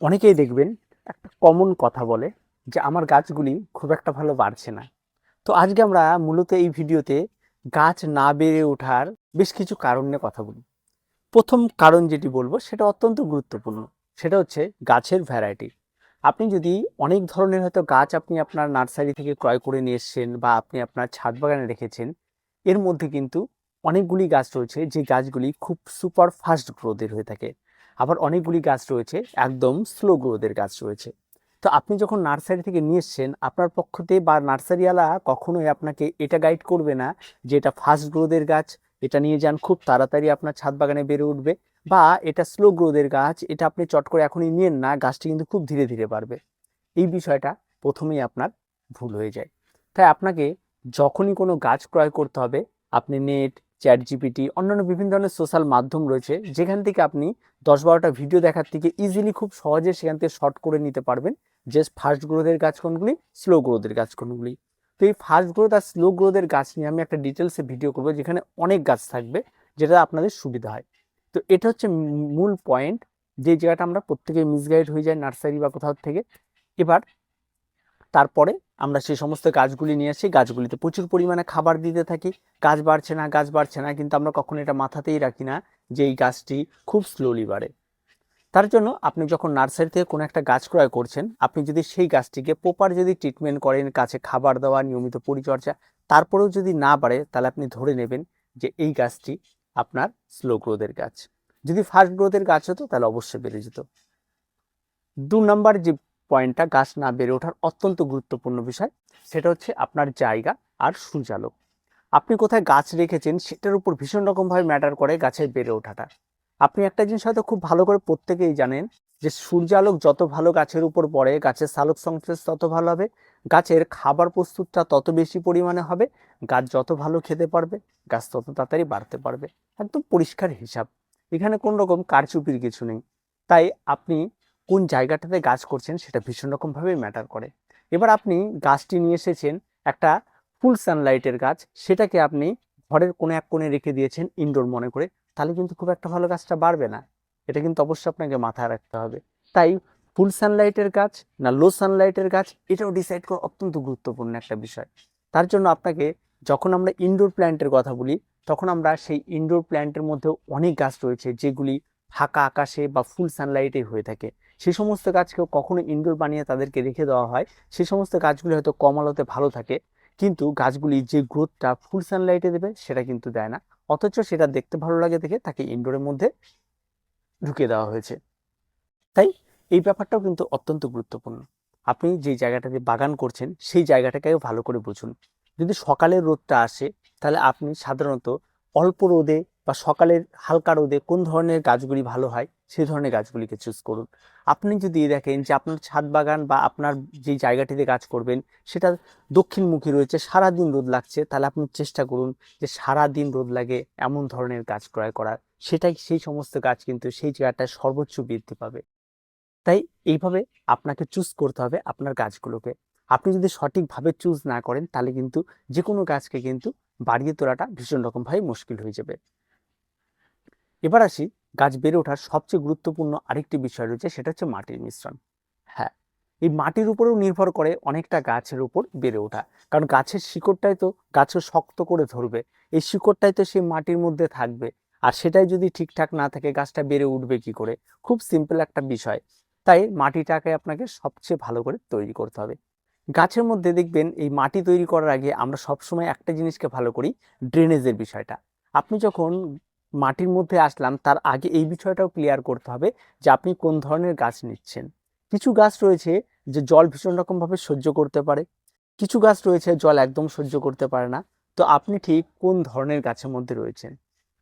অনেকেই দেখবেন একটা কমন কথা বলে যে, আমার গাছগুলি খুব একটা ভালো বাড়ছে না। তো আজকে আমরা মূলত এই ভিডিওতে গাছ না বেড়ে ওঠার বেশ কিছু কারণ নিয়ে কথা বলি। প্রথম কারণ যেটি বলব, সেটা অত্যন্ত গুরুত্বপূর্ণ। সেটা হচ্ছে গাছের ভ্যারাইটি আপনি যদি অনেক ধরনের হয়তো গাছ আপনি আপনার নার্সারি থেকে ক্রয় করে নিয়ে এসছেন বা আপনি আপনার ছাদ বাগানে রেখেছেন, এর মধ্যে কিন্তু অনেকগুলি গাছ রয়েছে যে গাছগুলি খুব সুপার ফাস্ট গ্রোথের হয়ে থাকে। আবার অনেকগুলি গাছ রয়েছে, একদম স্লো গ্রোথের গাছ রয়েছে। তো আপনি যখন নার্সারি থেকে নিয়ে এসছেন, আপনার পক্ষতে বা নার্সারিওয়ালা কখনোই আপনাকে এটা গাইড করবে না যে এটা ফাস্ট গ্রোথের গাছ, এটা নিয়ে যান, খুব তাড়াতাড়ি আপনার ছাদ বাগানে বেড়ে উঠবে বা এটা স্লো গ্রোথের গাছ, এটা আপনি চট করে এখনই নিয়েন না, গাছটি কিন্তু খুব ধীরে ধীরে বাড়বে। এই বিষয়টা প্রথমেই আপনার ভুল হয়ে যায়। তাই আপনাকে যখনই কোনো গাছ ক্রয় করতে হবে, আপনি নেট চ্যাট জিপিটি অন্যান্য বিভিন্ন ধরনের সোশ্যাল মাধ্যম রয়েছে, যেখান থেকে আপনি দশ বারোটা ভিডিও দেখার থেকে ইজিলি খুব সহজে সেখান থেকে শর্ট করে নিতে পারবেন। যে ফার্স্ট গ্রোথের গাছ কোনগুলি? স্লো গ্রোথের গাছ কোনগুলি? তো এই ফার্স্ট গ্রোথ আর স্লো গ্রোথের গাছ নিয়ে আমি একটা ডিটেলসে ভিডিও করব, যেখানে অনেক গাছ থাকবে, যেটা আপনাদের সুবিধা হয়। তো এটা হচ্ছে মূল পয়েন্ট যে জায়গাটা আমরা প্রত্যেকে মিসগাইড হয়ে যায় নার্সারি বা কোথাও থেকে। এবার, তারপরে আমরা সেই সমস্ত গাছগুলি নিয়ে আসি, গাছগুলিতে প্রচুর পরিমাণে খাবার দিতে থাকি। গাছ বাড়ছে না, গাছ বাড়ছে না, কিন্তু আমরা কখনো এটা মাথাতেই রাখি না যে এই গাছটি খুব স্লোলি বাড়ে। তার জন্য আপনি যখন নার্সারি থেকে কোনো একটা গাছ ক্রয় করছেন, আপনি যদি সেই গাছটিকে প্রপার যদি ট্রিটমেন্ট করেন, কাছে খাবার দেওয়া, নিয়মিত পরিচর্যা, তারপরেও যদি না বাড়ে, তাহলে আপনি ধরে নেবেন যে এই গাছটি আপনার স্লো গ্রোথের গাছ। যদি ফাস্ট গ্রোথের গাছ হতো, তাহলে অবশ্যই বেড়ে যেত। দু নম্বর যে পয়েন্টটা গাছ না বেড়ে ওঠার অত্যন্ত গুরুত্বপূর্ণ বিষয়। সেটা হচ্ছে আপনার জায়গা আর সূর্যালোক। আপনি কোথায় গাছ রেখেছেন সেটার উপর ভীষণ রকমভাবে ম্যাটার করে গাছের বেড়ে ওঠাটা। আপনি একটা জিনিস হয়তো খুব ভালো করে প্রত্যেকেই জানেন যে সূর্যালোক যত ভালো গাছের উপর পড়ে, গাছের সালোক সংশ্লেষ তত ভালো হবে, গাছের খাবার প্রস্তুতটা তত বেশি পরিমাণে হবে, গাছ যত ভালো খেতে পারবে, গাছ তত তাড়াতাড়ি বাড়তে পারবে। একদম পরিষ্কার হিসাব। এখানে কোন রকম কারচুপির কিছু নেই। তাই আপনি কোন জায়গাটাতে গাছ করছেন সেটা ভীষণ রকমভাবে ম্যাটার করে। এবার আপনি গাছটি নিয়ে এসেছেন একটা ফুল সানলাইটের গাছ, সেটাকে আপনি ঘরের কোনো এক কোণে রেখে দিয়েছেন ইনডোর মনে করে, তাহলে কিন্তু খুব একটা ভালো গাছটা বাড়বে না। এটা কিন্তু অবশ্যই আপনাকে মাথায় রাখতে হবে। তাই ফুল সানলাইটের গাছ না লো সানলাইটের গাছ, এটাও ডিসাইড করা অত্যন্ত গুরুত্বপূর্ণ একটা বিষয়। তার জন্য আপনাকে যখন আমরা ইনডোর প্ল্যান্টের কথা বলি, তখন আমরা সেই ইনডোর প্ল্যান্টের মধ্যেও অনেক গাছ রয়েছে যেগুলি ফাঁকা আকাশে বা ফুল সানলাইটে হয়ে থাকে। সেই সমস্ত গাছকেও কখনো ইনডোর বানিয়ে তাদেরকে রেখে দেওয়া হয়। সেই সমস্ত গাছগুলি হয়তো কম আলোতে ভালো থাকে, কিন্তু গাছগুলি যে গ্রোথটা ফুল সানলাইটে দেবে সেটা কিন্তু দেয় না। অথচ সেটা দেখতে ভালো লাগে দেখে তাকে ইনডোরের মধ্যে ঢুকে দেওয়া হয়েছে। তাই এই ব্যাপারটাও কিন্তু অত্যন্ত গুরুত্বপূর্ণ। আপনি যে জায়গাটাতে বাগান করছেন, সেই জায়গাটাকেও ভালো করে বুঝুন। যদি সকালের রোদটা আসে, তাহলে আপনি সাধারণত অল্প রোদে বা সকালের হালকা রোদে কোন ধরনের গাছগুলি ভালো হয় সেই ধরনের গাছগুলিকে চুজ করুন। আপনি যদি দেখেন যে আপনার ছাদ বাগান বা আপনার যে জায়গাটিতে গাছ করবেন, সেটা দক্ষিণমুখী রয়েছে সারা দিন রোদ লাগছে, তাহলে আপনি চেষ্টা করুন যে সারা দিন রোদ লাগে এমন ধরনের গাছ ক্রয় করার। সেটাই সেই সমস্ত গাছ কিন্তু সেই জায়গাটায় সর্বোচ্চ বৃদ্ধি পাবে। তাই এইভাবে আপনাকে চুজ করতে হবে আপনার গাছগুলোকে। আপনি যদি সঠিকভাবে চুজ না করেন, তাহলে কিন্তু যে কোনো গাছকে কিন্তু বাড়িয়ে তোলাটা ভীষণ রকমভাবে মুশকিল হয়ে যাবে। এবার আসি গাছ বেড়ে ওঠার সবচেয়ে গুরুত্বপূর্ণ আরেকটি বিষয় রয়েছে, সেটা হচ্ছে মাটির মিশ্রণ। হ্যাঁ এই মাটির উপরেও নির্ভর করে অনেকটা গাছের উপর বেড়ে ওঠা। কারণ গাছের শিকড়টাই তো গাছও শক্ত করে ধরবে। এই শিকড়টাই তো সেই মাটির মধ্যে থাকবে। আর সেটাই যদি ঠিকঠাক না থাকে, গাছটা বেড়ে উঠবে কি করে? খুব সিম্পল একটা বিষয়। তাই মাটিটাকে আপনাকে সবচেয়ে ভালো করে তৈরি করতে হবে। গাছের মধ্যে দেখবেন, এই মাটি তৈরি করার আগে আমরা সবসময় একটা জিনিসকে ভালো করি ড্রেনেজের বিষয়টা। আপনি যখন মাটির মধ্যে আসলাম, তার আগে এই বিষয়টাও ক্লিয়ার করতে হবে যে আপনি কোন ধরনের গাছ নিচ্ছেন। কিছু গাছ রয়েছে যে জল ভীষণ রকমভাবে সহ্য করতে পারে, কিছু গাছ রয়েছে জল একদম সহ্য করতে পারে না, তো আপনি ঠিক কোন ধরনের গাছের মধ্যে রয়েছেন?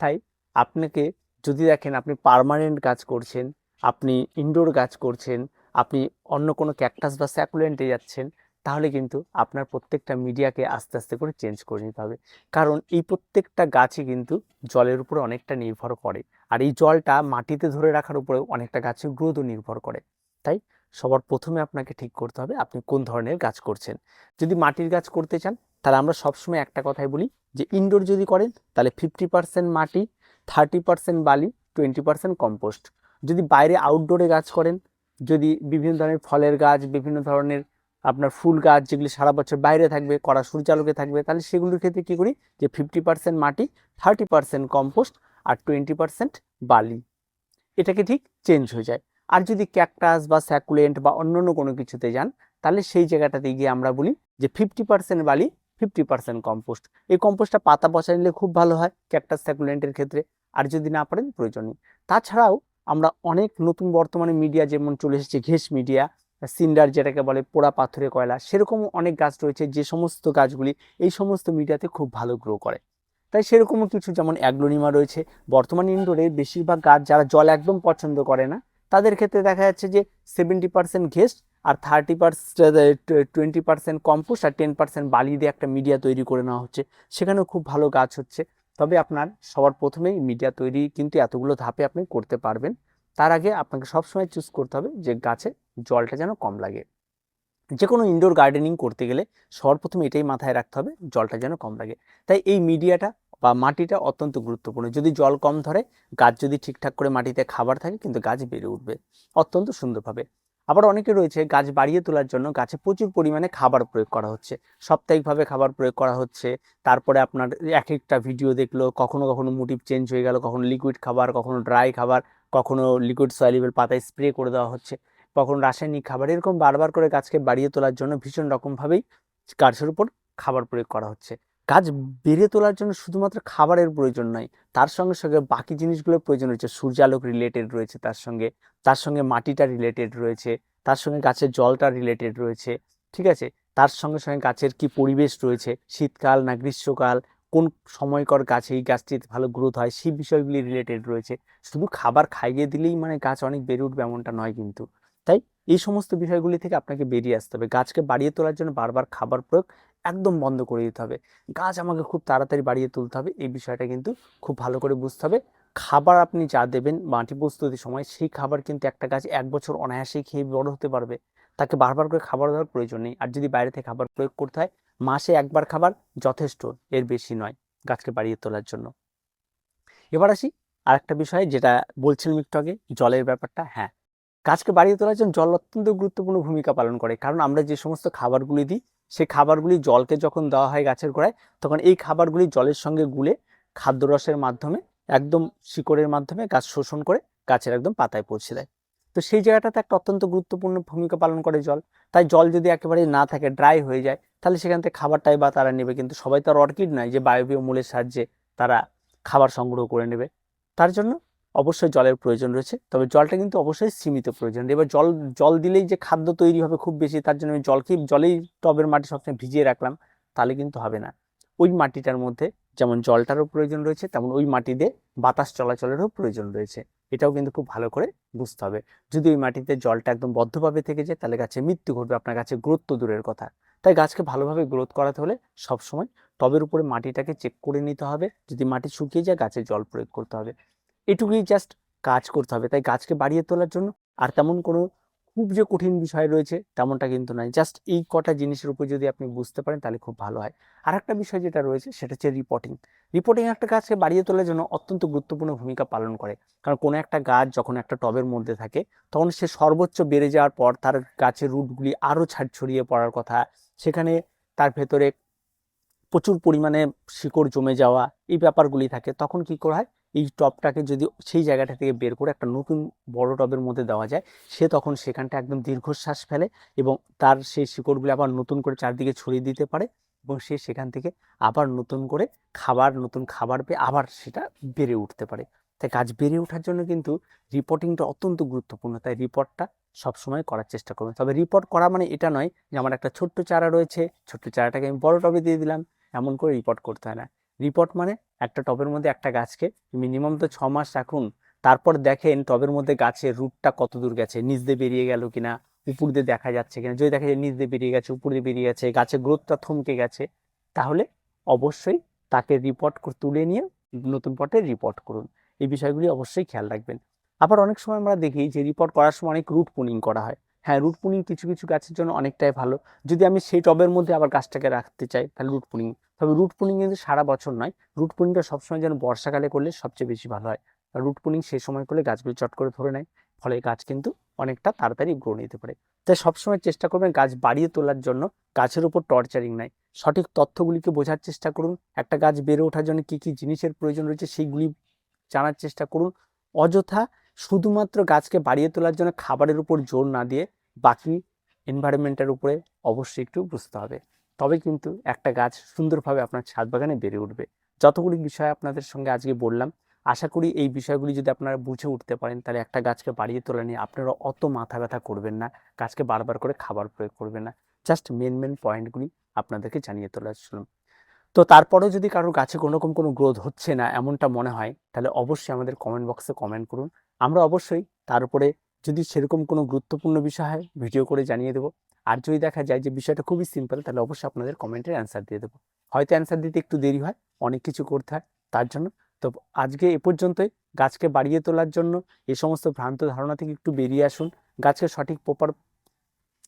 তাই আপনাকে যদি দেখেন আপনি পার্মানেন্ট গাছ করছেন, আপনি ইনডোর গাছ করছেন, আপনি অন্য কোনো ক্যাকটাস বা স্যাকুলেন্টে যাচ্ছেন তাহলে কিন্তু আপনার প্রত্যেকটা মিডিয়াকে আস্তে আস্তে করে চেঞ্জ করে নিতে হবে। কারণ এই প্রত্যেকটা গাছই কিন্তু জলের উপরে অনেকটা নির্ভর করে। আর এই জলটা মাটিতে ধরে রাখার উপরেও অনেকটা গাছের গ্রোথও নির্ভর করে। তাই সবার প্রথমে আপনাকে ঠিক করতে হবে আপনি কোন ধরনের গাছ করছেন। যদি মাটির গাছ করতে চান, তাহলে আমরা সবসময় একটা কথাই বলি যে ইনডোর যদি করেন, তাহলে ফিফটি পার্সেন্ট মাটি থার্টি পার্সেন্ট বালি টোয়েন্টি পার্সেন্ট কম্পোস্ট যদি বাইরে আউটডোরে গাছ করেন, যদি বিভিন্ন ধরনের ফলের গাছ, বিভিন্ন ধরনের আপনার ফুল গাছ যেগুলি সারা বছর বাইরে থাকবে, কড়া সূর্যালোকে থাকবে, তাহলে সেগুলোর ক্ষেত্রে কী করি? যে ফিফটি পার্সেন্ট মাটি থার্টি পার্সেন্ট কম্পোস্ট আর টোয়েন্টি পার্সেন্ট বালি। এটাকে ঠিক চেঞ্জ হয়ে যায়। আর যদি ক্যাকটাস বা স্যাকুলেন্ট বা অন্য অন্য কোনো কিছুতে যান, তাহলে সেই জায়গাটাতে গিয়ে আমরা বলি যে ফিফটি পার্সেন্ট বালি ফিফটি পার্সেন্ট কম্পোস্ট এই কম্পোস্টটা পাতা পচা নিলে খুব ভালো হয় ক্যাকটাস স্যাকুলেন্টের ক্ষেত্রে, আর যদি না পারেন প্রয়োজন নেই। তাছাড়াও আমরা অনেক নতুন বর্তমানে মিডিয়া যেমন চলে এসেছে ঘেস মিডিয়া সিন্ডার যেটাকে বলে পোড়া পাথরে কয়লা, সেরকম অনেক গাছ রয়েছে যে সমস্ত গাছগুলি এই সমস্ত মিডিয়াতে খুব ভালো গ্রো করে। তাই সেরকমও কিছু যেমন অ্যাগ্লোনিমা রয়েছে, বর্তমান ইনডোরে বেশিরভাগ গাছ যারা জল একদম পছন্দ করে না, তাদের ক্ষেত্রে দেখা যাচ্ছে যে সেভেন্টি পার্সেন্ট ঘেস্ট আর thirty percent twenty percent compost আর টেন পার্সেন্ট বালি দিয়ে একটা মিডিয়া তৈরি করে নেওয়া হচ্ছে। সেখানেও খুব ভালো গাছ হচ্ছে। তবে আপনার সবার প্রথমেই মিডিয়া তৈরি কিন্তু এতগুলো ধাপে আপনি করতে পারবেন। তার আগে আপনাকে সবসময় চুজ করতে হবে যে গাছে জলটা যেন কম লাগে। যে কোনো ইনডোর গার্ডেনিং করতে গেলে সবার প্রথমে এটাই মাথায় রাখতে হবে, জলটা যেন কম লাগে। তাই এই মিডিয়াটা বা মাটিটা অত্যন্ত গুরুত্বপূর্ণ। যদি জল কম ধরে, গাছ যদি ঠিকঠাক করে মাটিতে খাবার থাকে, কিন্তু গাছ বেড়ে উঠবে, অত্যন্ত সুন্দরভাবে আবার অনেকে রয়েছে গাছ বাড়িয়ে তোলার জন্য গাছে প্রচুর পরিমাণে খাবার প্রয়োগ করা হচ্ছে। সাপ্তাহিকভাবে খাবার প্রয়োগ করা হচ্ছে, তারপরে আপনার এক একটা ভিডিও দেখল, কখনো কখনো মোটিভ চেঞ্জ হয়ে গেল, কখনো লিকুইড খাবার, কখনো ড্রাই খাবার কখনো লিকুইড সয়ালিবল পাতায় স্প্রে করে দেওয়া হচ্ছে। কখনো রাসায়নিক খাবার, এরকম বারবার করে গাছকে বাড়িয়ে তোলার জন্য ভীষণ রকমভাবেই গাছের উপর খাবার প্রয়োগ করা হচ্ছে। গাছ বেড়ে তোলার জন্য শুধুমাত্র খাবারের প্রয়োজন নয়, তার সঙ্গে সঙ্গে বাকি জিনিসগুলোর প্রয়োজন রয়েছে। সূর্যালোক রিলেটেড রয়েছে তার সঙ্গে তার সঙ্গে মাটিটা রিলেটেড রয়েছে, তার সঙ্গে গাছের জলটা রিলেটেড রয়েছে, ঠিক আছে? তার সঙ্গে সঙ্গে গাছের কি পরিবেশ রয়েছে? শীতকাল না গ্রীষ্মকাল? কোন সময়কর গাছে এই গাছটিতে ভালো গ্রোথ হয়, সেই বিষয়গুলি রিলেটেড রয়েছে। শুধু খাবার খাইয়ে দিলেই মানে গাছ অনেক বেড়ে উঠবে এমনটা নয় কিন্তু। তাই এই সমস্ত বিষয়গুলি থেকে আপনাকে বেরিয়ে আসতে হবে। গাছকে বাড়িয়ে তোলার জন্য বারবার খাবার প্রয়োগ একদম বন্ধ করে দিতে হবে। গাছ আমাকে খুব তাড়াতাড়ি বাড়িয়ে তুলতে হবে, এই বিষয়টা কিন্তু খুব ভালো করে বুঝতে হবে। খাবার আপনি যা দেবেন, মাটি প্রস্তুতির সময়, সেই খাবার কিন্তু একটা গাছ এক বছর অনায়াসেই খেয়ে বড় হতে পারবে। তাকে বারবার করে খাবার দেওয়ার প্রয়োজন নেই। আর যদি বাইরে থেকে খাবার প্রয়োগ করতে হয় মাসে একবার খাবার যথেষ্ট, এর বেশি নয় গাছকে বাড়িয়ে তোলার জন্য। এবার আসি আরেকটা বিষয় যেটা বলছিলাম একটু আগে, জলের ব্যাপারটা। হ্যাঁ গাছকে বাড়িয়ে তোলার জন্য জল অত্যন্ত গুরুত্বপূর্ণ ভূমিকা পালন করে। কারণ আমরা যে সমস্ত খাবারগুলি দিই সেই খাবারগুলি জলকে যখন দেওয়া হয় গাছের গোড়ায়, তখন এই খাবারগুলি জলের সঙ্গে গুলে খাদ্যরসের মাধ্যমে, একদম শিকড়ের মাধ্যমে গাছ শোষণ করে গাছের একদম পাতায় পৌঁছে দেয়। তো সেই জায়গাটাতে একটা অত্যন্ত গুরুত্বপূর্ণ ভূমিকা পালন করে জল। তাই জল যদি একেবারে না থাকে ড্রাই হয়ে যায়, তাহলে সেখান থেকে খাবারটাই বা তারা নেবে। কিন্তু সবাই তো আর অর্কিড নয় যে বায়বীয় মূলের সাহায্যে তারা খাবার সংগ্রহ করে নেবে। তার জন্য অবশ্যই জলের প্রয়োজন রয়েছে। তবে জলটা কিন্তু অবশ্যই সীমিত প্রয়োজন। এবার জল জল দিলেই যে খাদ্য তৈরি হবে খুব বেশি, তার জন্য আমি জলকে, জলেই টবের মাটি সবসময় ভিজিয়ে রাখলাম, তাহলে কিন্তু হবে না। ওই মাটিটার মধ্যে যেমন জলটারও প্রয়োজন রয়েছে, তেমন ওই মাটিতে বাতাস চলাচলেরও প্রয়োজন রয়েছে। এটাও কিন্তু খুব ভালো করে বুঝতে হবে। যদি ওই মাটিতে জলটা একদম বদ্ধভাবে থেকে যায়, তাহলে গাছে মৃত্যু ঘটবে, আপনার গাছে গ্রোথ তো দূরের কথা। তাই গাছকে ভালোভাবে গ্রোথ করাতে হলে সবসময় টবের উপরে মাটিটাকে চেক করে নিতে হবে। যদি মাটি শুকিয়ে যায়, গাছে জল প্রয়োগ করতে হবে। এটুকুই জাস্ট কাজ করতে হবে। তাই গাছকে বাড়িয়ে তোলার জন্য আর তেমন কোনো খুব যে কঠিন বিষয় রয়েছে, তেমনটা কিন্তু নয়। জাস্ট এই কটা জিনিসের উপর যদি আপনি বুঝতে পারেন, তাহলে খুব ভালো হয়। আর একটা বিষয় যেটা রয়েছে, সেটা হচ্ছে রিপোর্টিং রিপোর্টিং একটা গাছকে বাড়িয়ে তোলার জন্য অত্যন্ত গুরুত্বপূর্ণ ভূমিকা পালন করে। কারণ কোনো একটা গাছ যখন একটা টবের মধ্যে থাকে, তখন সে সর্বোচ্চ বেড়ে যাওয়ার পর তার গাছের রুটগুলি আরও ছাড় ছড়িয়ে পড়ার কথা, সেখানে তার ভেতরে প্রচুর পরিমাণে শিকড় জমে যাওয়া এই ব্যাপারগুলি থাকে। তখন কি করা হয়? এই টবটাকে যদি সেই জায়গাটা থেকে বের করে একটা নতুন বড় টবের মধ্যে দেওয়া যায়, সে তখন সেখানটা একদম দীর্ঘশ্বাস ফেলে এবং তার সেই শিকড়গুলি আবার নতুন করে চারদিকে ছড়িয়ে দিতে পারে। এবং সে সেখান থেকে আবার নতুন করে খাবার, নতুন খাবার পেয়ে আবার সেটা বেড়ে উঠতে পারে। তাই গাছ বেড়ে ওঠার জন্য কিন্তু রিপোর্টিংটা অত্যন্ত গুরুত্বপূর্ণ। তাই রিপোর্টটা সবসময় করার চেষ্টা করবেন তবে রিপোর্ট করা মানে এটা নয় যে আমার একটা ছোট্ট চারা রয়েছে, ছোট্ট চারাটাকে আমি বড় টবে দিয়ে দিলাম, এমন করে রিপোর্ট করতে হয় না। রিপোর্ট মানে একটা টবের মধ্যে একটা গাছকে মিনিমাম তো ছ মাস রাখুন, তারপর দেখেন টবের মধ্যে গাছের রুটটা কত দূর গেছে, নিচ দিয়ে বেরিয়ে গেল কিনা উপর দিয়ে দেখা যাচ্ছে কিনা। যদি দেখা যায় নিচ দিয়ে বেরিয়ে গেছে, উপর দিয়ে বেরিয়ে গেছে, গাছের গ্রোথটা থমকে গেছে, তাহলে অবশ্যই তাকে রিপোর্ট তুলে নিয়ে নতুন পটে রিপোর্ট করুন। এই বিষয়গুলি অবশ্যই খেয়াল রাখবেন। আবার অনেক সময় আমরা দেখি যে রিপোর্ট করার সময় অনেক রুট পুনিং করা হয়। হ্যাঁ রুট পুনিং কিছু কিছু গাছের জন্য অনেকটাই ভালো। যদি আমি সেই টবের মধ্যে আবার গাছটাকে রাখতে চাই, তাহলে রুট পুনিং তবে রুট পুনিং কিন্তু সারা বছর নয়। রুট পুনিংটা সবসময় যেন বর্ষাকালে করলে সবচেয়ে বেশি ভালো হয়। রুট পুনিং সেই সময় করলে গাছগুলি চট করে ধরে নেয়। ফলে গাছ কিন্তু অনেকটা তাড়াতাড়ি গ্রো নিতে পারে। তাই সবসময় চেষ্টা করবেন গাছ বাড়িয়ে তোলার জন্য গাছের উপর টর্চারিং নাই। সঠিক তথ্যগুলিকে বোঝার চেষ্টা করুন, একটা গাছ বেড়ে ওঠার জন্য কী কী জিনিসের প্রয়োজন রয়েছে সেইগুলি জানার চেষ্টা করুন। অযথা শুধুমাত্র গাছকে বাড়িয়ে তোলার জন্য খাবারের উপর জোর না দিয়ে বাকি এনভায়রনমেন্টের উপরে অবশ্যই একটু বুঝতে হবে। তবে কিন্তু একটা গাছ সুন্দরভাবে আপনার ছাদ বাগানে বেড়ে উঠবে। যতগুলি বিষয় আপনাদের সঙ্গে আজকে বললাম আশা করি এই বিষয়গুলি যদি আপনারা বুঝে উঠতে পারেন, তাহলে একটা গাছকে বাড়িয়ে তোলা নিয়ে আপনারা অত মাথা ব্যথা করবেন না। গাছকে বারবার করে খাবার প্রয়োগ করবেন না। জাস্ট মেন মেন পয়েন্টগুলি আপনাদেরকে জানিয়ে তোলা ছিল। তো তারপরেও যদি কারোর গাছে কোনো রকম কোনো গ্রোথ হচ্ছে না, এমনটা মনে হয়, তাহলে অবশ্যই আমাদের কমেন্ট বক্সে কমেন্ট করুন। আমরা অবশ্যই তার উপরে যদি সেরকম কোনো গুরুত্বপূর্ণ বিষয় হয় ভিডিও করে জানিয়ে দেবো। আর যদি দেখা যায় যে বিষয়টা খুবই সিম্পল তাহলে অবশ্যই আপনাদের কমেন্টের অ্যান্সার দিয়ে দেবো। হয়তো অ্যান্সার দিতে একটু দেরি হয়, অনেক কিছু করতে হয়, তার জন্য তো আজকে এ পর্যন্তই। গাছকে বাড়িয়ে তোলার জন্য এই সমস্ত ভ্রান্ত ধারণা থেকে একটু বেরিয়ে আসুন। গাছকে সঠিক প্রপার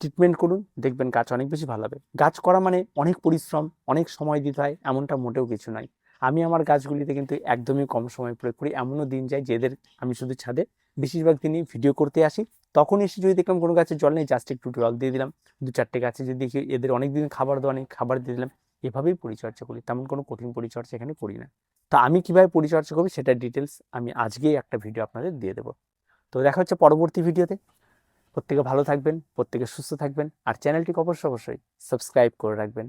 ট্রিটমেন্ট করুন। দেখবেন গাছ অনেক বেশি ভালো হবে। গাছ করা মানে অনেক পরিশ্রম, অনেক সময় দিতে হয়, এমনটা মোটেও কিছু নয়। আমি আমার গাছগুলিতে কিন্তু একদমই কম সময় প্রয়োগ করি, এমনও দিন যায় যেদের আমি শুধু ছাদে বেশিরভাগ দিনই ভিডিও করতে আসি। তখন এসে যদি দেখলাম কোনো গাছে জল নেই জাস্ট একটু জল দিয়ে দিলাম। দু চারটে গাছে যদি দেখি এদের অনেক দিন খাবার দেওয়া নেই, খাবার দিয়ে দিলাম। এভাবেই পরিচর্যা করি, তেমন কোনো কঠিন পরিচর্যা এখানে করি না। তো আমি কীভাবে পরিচর্যা করব সেটা ডিটেলস আমি আজকেই একটা ভিডিও আপনাদের দিয়ে দেবো। তো দেখা হচ্ছে পরবর্তী ভিডিওতে প্রত্যেকে ভালো থাকবেন, প্রত্যেকে সুস্থ থাকবেন, আর চ্যানেলটিকে অবশ্যই অবশ্যই সাবস্ক্রাইব করে রাখবেন।